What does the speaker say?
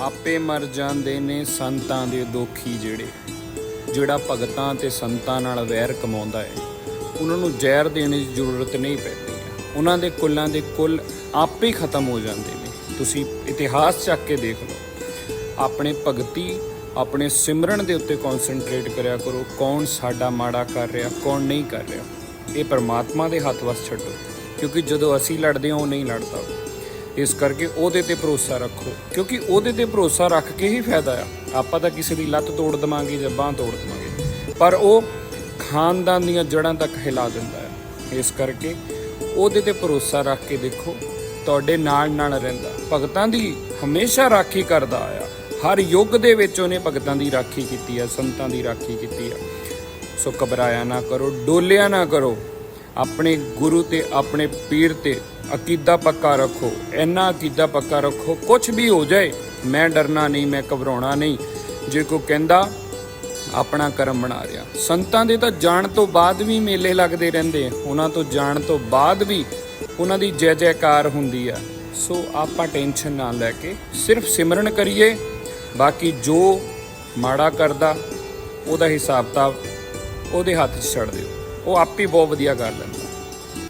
ਆਪੇ ਮਰ ਜਾਂਦੇ ਨੇ ਸੰਤਾਂ ਦੇ ਦੋਖੀ ਜਿਹੜੇ। ਜਿਹੜਾ ਭਗਤਾਂ ਤੇ ਸੰਤਾਂ ਨਾਲ ਵੈਰ ਕਮਾਉਂਦਾ ਹੈ ਉਹਨਾਂ ਨੂੰ ਜ਼ਹਿਰ ਦੇਣ ਦੀ ਜ਼ਰੂਰਤ ਨਹੀਂ ਪੈਂਦੀ। ਹੈ ਉਹਨਾਂ ਦੇ ਕੁੱਲਾਂ ਦੇ ਕੁੱਲ ਆਪੇ ਖਤਮ ਹੋ ਜਾਂਦੇ ਨੇ। ਤੁਸੀਂ ਇਤਿਹਾਸ ਚੱਕ ਕੇ ਦੇਖ ਲਓ। ਆਪਣੇ ਭਗਤੀ, ਆਪਣੇ ਸਿਮਰਨ ਦੇ ਉੱਤੇ ਕਨਸੈਂਟਰੇਟ ਕਰਿਆ ਕਰੋ। ਕੌਣ ਸਾਡਾ ਮਾੜਾ ਕਰ ਰਿਹਾ, ਕੌਣ ਨਹੀਂ ਕਰ ਰਿਹਾ। ਇਹ ਪਰਮਾਤਮਾ ਦੇ ਹੱਥ ਵਸ ਛੱਡੋ। ਕਿਉਂਕਿ ਜਦੋਂ ਅਸੀਂ ਲੜਦੇ ਹਾਂ, ਉਹ ਨਹੀਂ ਲੜਦਾ। ਇਸ ਕਰਕੇ ਉਹਦੇ ਤੇ ਭਰੋਸਾ ਰੱਖੋ। ਕਿਉਂਕਿ ਉਹਦੇ ਤੇ ਭਰੋਸਾ ਰੱਖ ਕੇ ਹੀ ਫਾਇਦਾ ਆ। ਆਪਾਂ ਤਾਂ ਕਿਸੇ ਦੀ ਲੱਤ ਤੋੜ ਦਵਾਂਗੇ ਜਾਂ ਬਾਹ ਤੋੜ ਦਵਾਂਗੇ। ਪਰ ਉਹ ਖਾਨਦਾਨ ਦੀਆਂ ਜੜ੍ਹਾਂ ਤੱਕ ਹਿਲਾ ਦਿੰਦਾ ਹੈ ਇਸ ਕਰਕੇ ਉਹਦੇ ਤੇ ਭਰੋਸਾ ਰੱਖ ਕੇ ਦੇਖੋ, ਤੁਹਾਡੇ ਨਾਲ ਨਾਲ ਰਹਿੰਦਾ। ਭਗਤਾਂ ਦੀ ਹਮੇਸ਼ਾ ਰਾਖੀ ਕਰਦਾ ਆਇਆ ਹਰ ਯੁੱਗ ਦੇ ਵਿੱਚ ਉਹਨੇ ਭਗਤਾਂ ਦੀ ਰਾਖੀ ਕੀਤੀ ਆ, ਸੰਤਾਂ ਦੀ ਰਾਖੀ ਕੀਤੀ ਆ। ਸੋ ਘਬਰਾਇਆ ਨਾ ਕਰੋ, ਡੋਲਿਆ ਨਾ ਕਰੋ। ਆਪਣੇ ਗੁਰੂ ਤੇ, ਆਪਣੇ ਪੀਰ ਤੇ ਅਕੀਦਾ ਪੱਕਾ ਰੱਖੋ, ਇੰਨਾ ਅਕੀਦਾ ਪੱਕਾ ਰੱਖੋ ਕੁਝ ਵੀ ਹੋ ਜਾਏ, ਮੈਂ ਡਰਨਾ ਨਹੀਂ, ਮੈਂ ਘਬਰਾਉਣਾ ਨਹੀਂ। ਜੇ ਕੋ ਕਹਿੰਦਾ, ਆਪਣਾ ਕਰਮ ਬਣਾ ਰਿਹਾ। ਸੰਤਾਂ ਦੇ ਤਾਂ ਜਾਣ ਤੋਂ ਬਾਅਦ ਵੀ ਮੇਲੇ ਲੱਗਦੇ ਰਹਿੰਦੇ ਆ। ਉਹਨਾਂ ਤੋਂ ਜਾਣ ਤੋਂ ਬਾਅਦ ਵੀ ਉਹਨਾਂ ਦੀ ਜੈ ਜੈਕਾਰ ਹੁੰਦੀ ਆ। ਸੋ ਆਪਾਂ ਟੈਨਸ਼ਨ ਨਾ ਲੈ ਕੇ ਸਿਰਫ ਸਿਮਰਨ ਕਰੀਏ। ਬਾਕੀ ਜੋ ਮਾੜਾ ਕਰਦਾ, ਉਹਦਾ ਹਿਸਾਬ ਤਾਂ ਉਹਦੇ ਹੱਥ 'ਚ ਛੱਡ ਦਿਓ। ਉਹ ਆਪ ਹੀ ਬਹੁਤ ਵਧੀਆ ਕਰ ਲੈਂਦਾ।